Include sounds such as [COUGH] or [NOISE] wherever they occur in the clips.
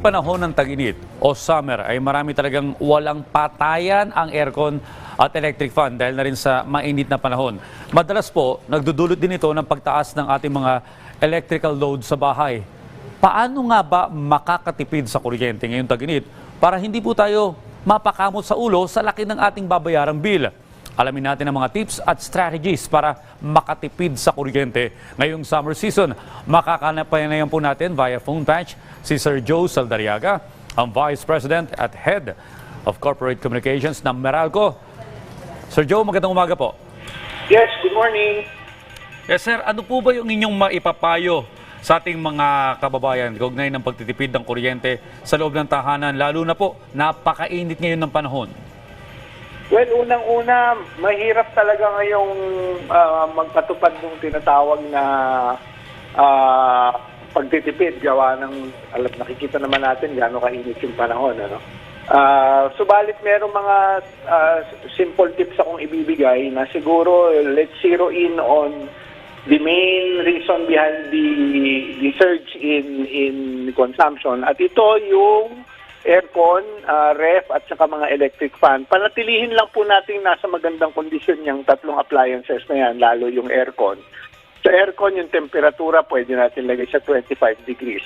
panahon ng tag-init o summer ay marami talagang walang patayan ang aircon at electric fan dahil na rin sa mainit na panahon. Madalas po, nagdudulot din ito ng pagtaas ng ating mga electrical load sa bahay. Paano nga ba makakatipid sa kuryente ngayong tag-init para hindi po tayo mapakamot sa ulo sa laki ng ating babayarang bill? Alamin natin ang mga tips at strategies para makatipid sa kuryente ngayong summer season. Makakanapayan po natin via phone patch si Sir Joe Saldariaga, ang Vice President at Head of Corporate Communications ng Meralco. Sir Joe, magandang umaga po. Yes, good morning. Yes sir, ano po ba yung inyong maipapayo sa ating mga kababayan kaugnay ng pagtitipid ng kuryente sa loob ng tahanan, lalo na po napakainit ngayon ng panahon? Well, unang-una, mahirap talaga ngayong ah, magpatupad ng tinatawag na ah, pagtitipid gawa ng, alam, nakikita naman natin gaano kainit yung panahon. Ano? Ah, subalit merong mga ah, simple tips akong ibibigay na siguro let's zero in on the main reason behind the the surge in in consumption at ito yung aircon, ah, ref at saka mga electric fan. Panatilihin lang po natin nasa magandang kondisyon yung tatlong appliances na yan, lalo yung aircon. Sa aircon, yung temperatura pwede natin lagay sa 25 degrees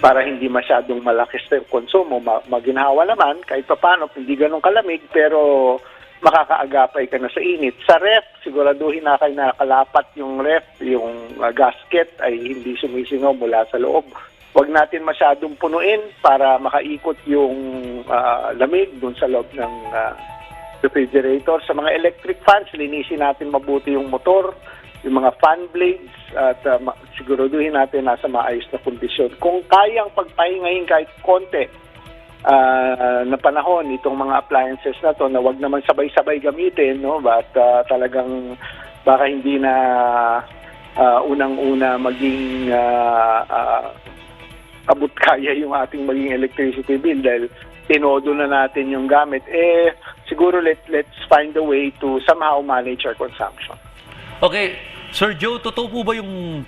para hindi masyadong malaki sa konsumo. Ma- maginhawa naman, kahit papano, hindi ganun kalamig, pero makakaagapay ka na sa init. Sa ref, siguraduhin na kayo nakalapat yung ref, yung uh, gasket ay hindi sumisingaw mula sa loob. Huwag natin masyadong punuin para makaikot yung ah, lamig dun sa loob ng ah, refrigerator. Sa mga electric fans, linisin natin mabuti yung motor, yung mga fan blades, at uh, siguraduhin natin nasa maayos na kondisyon. Kung kayang pagpahingahin kahit konti ah, na panahon itong mga appliances na to na wag naman sabay-sabay gamitin, no? But ah, talagang baka hindi na ah, unang-una maging ah, ah, abot [LAUGHS] kaya yung ating maging electricity bill dahil tinodo na natin yung gamit. Eh, siguro let, let's find a way to somehow manage our consumption. Okay, Sir Joe, totoo po ba yung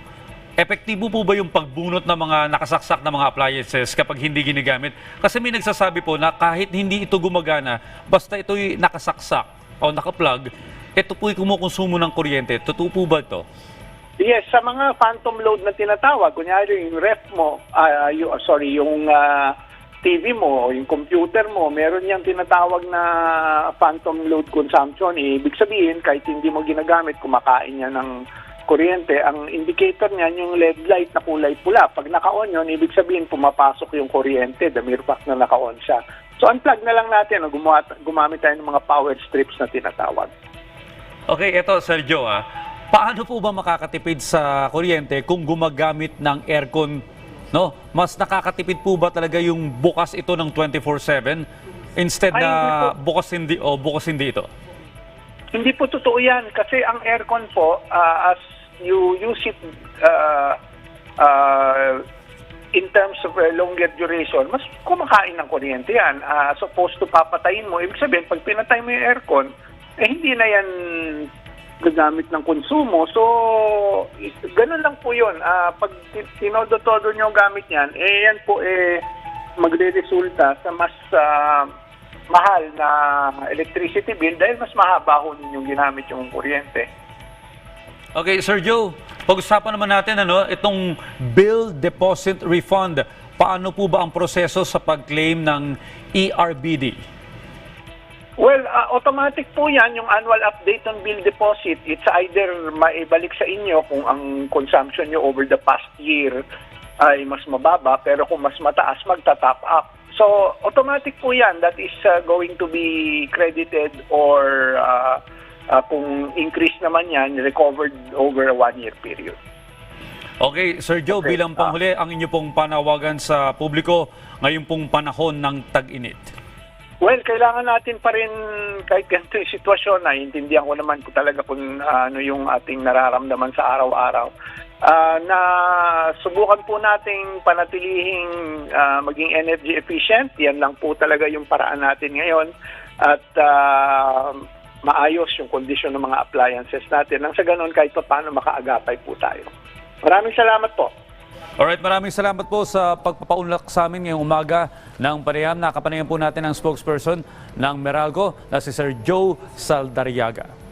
epektibo po ba yung pagbunot ng mga nakasaksak na mga appliances kapag hindi ginagamit? Kasi may nagsasabi po na kahit hindi ito gumagana, basta ito'y nakasaksak o nakaplug, ito po'y kumukonsumo ng kuryente. Totoo po ba ito? Yes, sa mga phantom load na tinatawag, kunyari yung ref mo, ah, yung, sorry, yung ah, TV mo, yung computer mo, meron niyang tinatawag na phantom load consumption. Ibig sabihin, kahit hindi mo ginagamit, kumakain niya ng kuryente. Ang indicator niyan, yung LED light na kulay pula. Pag naka-on yun, ibig sabihin, pumapasok yung kuryente, the mere fact na naka-on siya. So, unplug na lang natin, gumawa, gumamit tayo ng mga power strips na tinatawag. Okay, ito Sir Joe ah. Paano po ba makakatipid sa kuryente kung gumagamit ng aircon? No? Mas nakakatipid po ba talaga yung bukas ito ng 24/7 instead Ay, na bukas hindi o bukas hindi ito? Hindi po totoo yan kasi ang aircon po, ah, as you use it ah, ah, in terms of ah, longer duration, mas kumakain ng kuryente yan. Ah, supposed to papatayin mo. Ibig sabihin, pag pinatay mo yung aircon, eh hindi na yan gagamit ng konsumo. So, ganun lang po yun. Ah, pag ti- tinodo-todo nyo gamit yan, eh yan po eh magre-resulta sa mas ah, mahal na electricity bill dahil mas mahaba ho ninyong ginamit yung kuryente. Okay, Sir Joe, pag-usapan naman natin ano, itong bill deposit refund. Paano po ba ang proseso sa pag-claim ng ERBD? Ah, automatic po yan, yung annual update on bill deposit. It's either maibalik sa inyo kung ang consumption nyo over the past year ay mas mababa, pero kung mas mataas, magta-top up. So, automatic po yan. That is ah, going to be credited or ah, ah, kung increase naman yan, recovered over a one-year period. Okay, Sir Joe, Okay, bilang ah. panghuli, ang inyo pong panawagan sa publiko ngayon pong panahon ng tag-init. Well, kailangan natin pa rin kahit ganito yung sitwasyon, naiintindihan ko naman ko talaga kung ano yung ating nararamdaman sa araw-araw. Ah, na subukan po nating panatilihing ah, maging energy efficient. Yan lang po talaga yung paraan natin ngayon. At ah, maayos yung kondisyon ng mga appliances natin. Nang sa ganun, kahit pa paano makaagapay po tayo. Maraming salamat po. Alright, maraming salamat po sa pagpapaunlak sa amin ngayong umaga ng panayam. Nakapanayan po natin ang spokesperson ng Meralco na si Sir Joe Saldariaga.